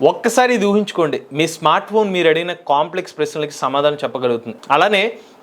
ఒక్కసారి ఇది ఊహించుకోండి మీ స్మార్ట్ ఫోన్ మీరు అడిగిన కాంప్లెక్స్ ప్రశ్నలకి సమాధానం చెప్పగలుగుతుంది. అలానే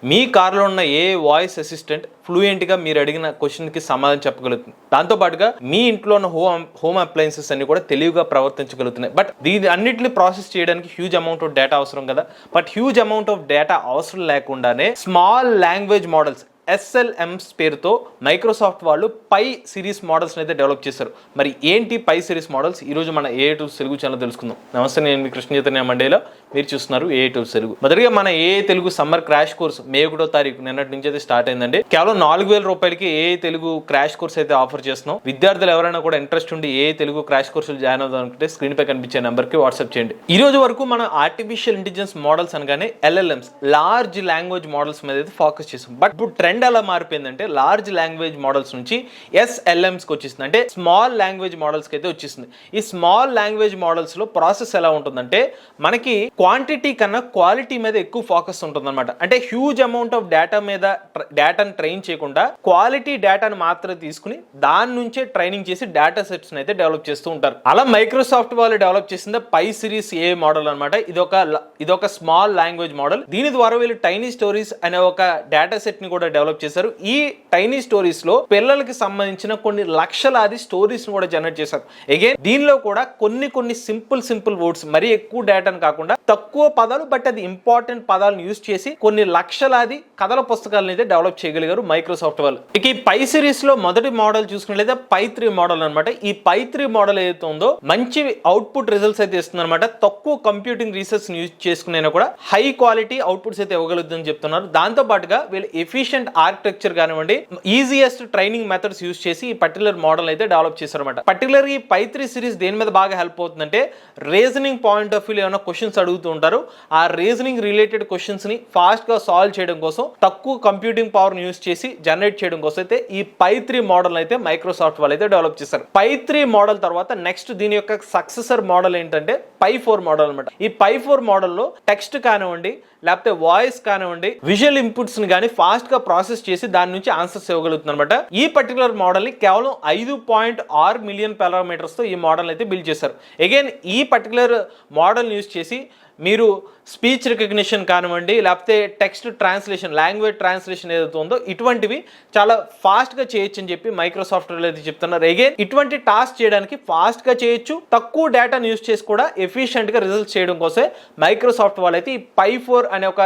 మీ కార్లో ఉన్న ఏ వాయిస్ అసిస్టెంట్ ఫ్లూయెంట్గా మీరు అడిగిన క్వశ్చన్కి సమాధానం చెప్పగలుగుతుంది. దాంతోపాటుగా మీ ఇంట్లో ఉన్న హోమ్ హోమ్ అప్లయన్సెస్ అన్ని కూడా తెలివిగా ప్రవర్తించగలుగుతున్నాయి. బట్ దీని అన్నింటినీ ప్రాసెస్ చేయడానికి హ్యూజ్ అమౌంట్ ఆఫ్ డేటా అవసరం కదా. But huge amount of data అవసరం లేకుండానే స్మాల్ లాంగ్వేజ్ మోడల్స్ ఎస్ఎల్ఎంస్ పేరుతో మైక్రోసాఫ్ట్ వాళ్ళు పై సిరీస్ మోడల్స్ అయితే డెవలప్ చేశారు. మరి ఏంటి పై సిరీస్ మోడల్స్ ఈ రోజు మన ఏ టూ తెలుగు ఛానల్ తెలుసుకుందాం. నమస్తే నేను మీ కృష్ణ చైతన్య మండేలో. మీరు చూస్తున్నారు ఏ టూ తెలుగు. మొదటిగా మన A Telugu summer crash course May ఒకటో తారీఖు నిన్నటి నుంచి అయితే స్టార్ట్ అయిందండి. కేవలం నాలుగు వేల రూపాయలకి ఏ తెలుగు క్రాష్ కోర్స్ అయితే ఆఫర్ చేస్తున్నాం. విద్యార్థులు ఎవరైనా కూడా ఇంట్రెస్ట్ ఉండి ఏ తెలుగు క్రాష్ కోర్సులు జాయిన్ అవుదాం అనుకుంటే స్క్రీన్ పై కనిపించే నెంబర్కి వాట్సాప్ చేయండి. ఈ రోజు వరకు మనం ఆర్టిఫిషియల్ ఇంటెలిజెన్స్ మోడల్స్ అనగానే ఎల్ఎల్ఎంస్ లార్జ్ లాంగ్వేజ్ మోడల్స్ మీద అయితే ఫోకస్ చేసాం బట్ ఇప్పుడు ట్రెండ్ ఎలా మారిపోయిందంటే లార్జ్ లాంగ్వేజ్ మోడల్స్ నుంచి ఎస్ఎల్ఎంస్కి వచ్చేసింది. అంటే స్మాల్ లాంగ్వేజ్ మోడల్స్కి అయితే వచ్చేసింది. ఈ స్మాల్ లాంగ్వేజ్ మోడల్స్లో ప్రాసెస్ ఎలా ఉంటుందంటే మనకి క్వాంటిటీ కన్నా క్వాలిటీ మీద ఎక్కువ ఫోకస్ ఉంటుందన్నమాట. అంటే హ్యూజ్ అమౌంట్ ఆఫ్ డేటా మీద డేటాను ట్రైన్ చేయకుండా క్వాలిటీ డేటాను మాత్రమే తీసుకుని దాని నుంచే ట్రైనింగ్ చేసి డేటా సెట్స్ అయితే డెవలప్ చేస్తూ ఉంటారు. అలా మైక్రోసాఫ్ట్ వాళ్ళు డెవలప్ చేసింది పై సిరీస్ ఏ మోడల్ అనమాట ఇది ఒక ఇది ఒక స్మాల్ లాంగ్వేజ్ మోడల్ దీని ద్వారా వీళ్ళు టైనీ స్టోరీస్ అనే ఒక డేటా సెట్ని కూడా డెవలప్ డెవలప్ చేశారు. ఈ టైనీ స్టోరీస్లో పిల్లలకి సంబంధించిన కొన్ని లక్షలాది స్టోరీస్ని కూడా జనరేట్ చేశారు. అగైన్ దీనిలో కూడా కొన్ని కొన్ని సింపుల్ సింపుల్ వర్డ్స్ మరీ ఎక్కువ డేటాను కాకుండా తక్కువ పదాలు బట్ అది ఇంపార్టెంట్ పదాలను యూస్ చేసి కొన్ని లక్షలాది కథల పుస్తకాలను అయితే డెవలప్ చేయగలిగారు మైక్రోసాఫ్ట్ వాళ్ళు. ఇక ఈ పై సిరీస్లో మొదటి మోడల్ చూసుకున్నట్లయితే పై త్రీ మోడల్ అనమాట ఈ పై త్రీ మోడల్ ఏదైతే ఉందో మంచి అవుట్పుట్ రిజల్ట్స్ అయితే ఇస్తుంది అనమాట తక్కువ కంప్యూటింగ్ రీసెర్చ్ యూజ్ చేసుకునే కూడా హై క్వాలిటీ అవుట్పుట్స్ అయితే ఇవ్వగలుగుతుందని చెప్తున్నారు. దాంతో పాటుగా వీళ్ళు ఎఫిషియంట్ ఆర్కిటెక్చర్ కానివ్వండి ఈజియెస్ట్ ట్రైనింగ్ మెథడ్స్ యూజ్ చేసి ఈ పర్టికులర్ మోడల్ అయితే డెవలప్ చేశారన్నమాట. పర్టికులర్ ఈ పై త్రీ సిరీస్ దేని మీద బాగా హెల్ప్ అవుతుందంటే రీజనింగ్ పాయింట్ ఆఫ్ వ్యూ ఏమైనా క్వశ్చన్స్ అడుగుతూ ఉంటారు ఆ రీజనింగ్ రిలేటెడ్ క్వశ్చన్స్ని ఫాస్ట్గా సాల్వ్ చేయడం కోసం తక్కువ కంప్యూటింగ్ పవర్ యూస్ చేసి జనరేట్ చేయడం కోసం అయితే ఈ పై త్రీ మోడల్ అయితే మైక్రోసాఫ్ట్ వాళ్ళు అయితే డెవలప్ చేశారు. పై త్రీ మోడల్ తర్వాత నెక్స్ట్ దీని యొక్క సక్సెసర్ మోడల్ ఏంటంటే పై ఫోర్ మోడల్ అనమాట ఈ పై ఫోర్ మోడల్లో టెక్స్ట్ కానివ్వండి లేకపోతే వాయిస్ కానివ్వండి విజువల్ ఇన్పుట్స్ని కానీ ఫాస్ట్గా ప్రాసెస్ చేసి దాని నుంచి ఆన్సర్స్ ఇవ్వగలుగుతుంది అనమాట ఈ పర్టికులర్ మోడల్ని కేవలం ఐదు పాయింట్ ఆరు మిలియన్ పారామీటర్స్తో ఈ మోడల్ అయితే బిల్డ్ చేశారు. అగైన్ ఈ పర్టికులర్ మోడల్ యూస్ చేసి మీరు స్పీచ్ రికగ్నిషన్ కానివ్వండి లేకపోతే టెక్స్ట్ ట్రాన్స్లేషన్ లాంగ్వేజ్ ట్రాన్స్లేషన్ ఏదైతే ఉందో ఇటువంటివి చాలా ఫాస్ట్గా చేయొచ్చు అని చెప్పి మైక్రోసాఫ్ట్ అయితే చెప్తున్నారు. అగైన్ ఇటువంటి టాస్క్ చేయడానికి ఫాస్ట్గా చేయొచ్చు తక్కువ డేటాను యూజ్ చేసి కూడా ఎఫిషియెంట్గా రిజల్ట్స్ చేయడం కోసమే మైక్రోసాఫ్ట్ వాళ్ళైతే ఈ పై ఫోర్ అనే ఒక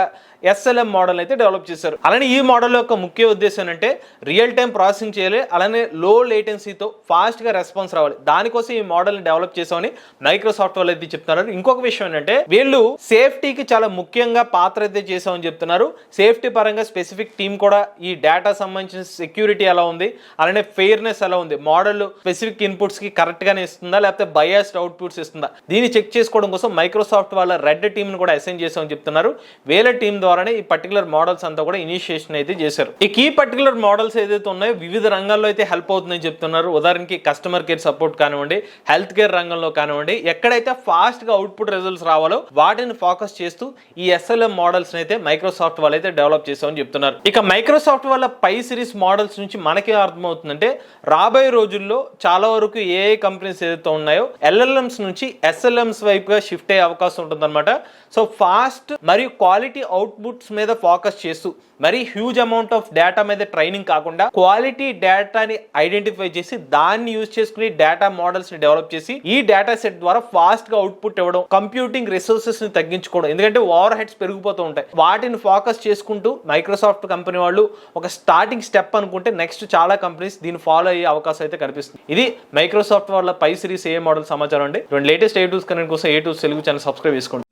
ఎస్ఎల్ఎం మోడల్ అయితే డెవలప్ చేశారు. అలానే ఈ మోడల్ యొక్క ముఖ్య ఉద్దేశం అంటే రియల్ టైం ప్రాసెసింగ్ చేయాలి అలానే లో లేటెన్సీతో ఫాస్ట్గా రెస్పాన్స్ రావాలి. దానికోసం ఈ మోడల్ని డెవలప్ చేసామని మైక్రోసాఫ్ట్ వాళ్ళు అయితే చెప్తున్నారు. ఇంకొక విషయం ఏంటంటే వీళ్ళు సేఫ్టీకి చాలా ముఖ్యంగా పాత్ర అయితే చేసామని చెప్తున్నారు. సేఫ్టీ పరంగా స్పెసిఫిక్ టీమ్ కూడా ఈ డేటా సంబంధించిన సెక్యూరిటీ ఎలా ఉంది? అలానే ఫెయిర్నెస్ ఎలా ఉంది? మోడల్ స్పెసిఫిక్ ఇన్పుట్స్కి కరెక్ట్ గానే ఇస్తుందా? లేకపోతే బయాస్డ్ అవుట్పుట్స్ ఇస్తుందా? దీన్ని చెక్ చేసుకోవడం కోసం మైక్రోసాఫ్ట్ వాళ్ళ రెడ్ టీమ్ను కూడా అసైన్ చేసామని చెప్తున్నారు. వేల టీం ద్వారానే ఈ పర్టికులర్ మోడల్స్ అంతా కూడా ఇనిషియేషన్ అయితే చేశారు. ఈ కీ పర్టికులర్ మోడల్స్ ఏదైతే ఉన్నాయో వివిధ రంగాల్లో అయితే హెల్ప్ అవుతుందని చెప్తున్నారు. ఉదాహరణకి కస్టమర్ కేర్ సపోర్ట్ కానివ్వండి హెల్త్ కేర్ రంగంలో కానివ్వండి ఎక్కడైతే ఫాస్ట్గా అవుట్పుట్ రిజల్ట్స్ రావాలో వాటిని ఫోకస్ చేస్తూ ఈ ఎస్ఎల్ఎం మోడల్స్ అయితే మైక్రోసాఫ్ట్ వాళ్ళు అయితే డెవలప్ చేసామని చెప్తున్నారు. ఇక మైక్రోసాఫ్ట్ వాళ్ళ పై సిరీస్ మోడల్స్ నుంచి మనకి అర్థమవుతుందంటే రాబోయే రోజుల్లో చాలా వరకు ఏ కంపెనీస్ ఏదైతే ఉన్నాయో ఎల్ఎల్ఎంస్ నుంచి ఎస్ఎల్ఎంస్ వైపుగా షిఫ్ట్ అయ్యే అవకాశం ఉంటుందన్నమాట. సో ఫాస్ట్ మరియు క్వాలిటీ అవుట్పుట్స్ మీద ఫోకస్ చేస్తూ మరి హ్యూజ్ అమౌంట్ ఆఫ్ డేటా మీద ట్రైనింగ్ కాకుండా క్వాలిటీ డేటాని ఐడెంటిఫై చేసి దాన్ని యూజ్ చేసుకుని డేటా మోడల్స్ని డెవలప్ చేసి ఈ డేటా సెట్ ద్వారా ఫాస్ట్గా అవుట్పుట్ ఇవ్వడం కంప్యూటింగ్ రిసోర్సెస్ ని తగ్గించుకోవడం. ఎందుకంటే ఓవర్ హెడ్స్ పెరిగిపోతూ ఉంటాయి. వాటిని ఫోకస్ చేసుకుంటూ మైక్రోసాఫ్ట్ కంపెనీ వాళ్ళు ఒక స్టార్టింగ్ స్టెప్ అనుకుంటే నెక్స్ట్ చాలా కంపెనీస్ దీన్ని ఫాలో అయ్యే అవకాశం అయితే కనిపిస్తుంది. ఇది మైక్రోసాఫ్ట్ వాళ్ళ పై సిరీస్ ఏ మోడల్ సమాచారం అండి. రెండు లేటెస్ట్ ఏ టూస్ కనెక్ట్ కోసం A twos Telugu channel subscribe చేసుకోండి.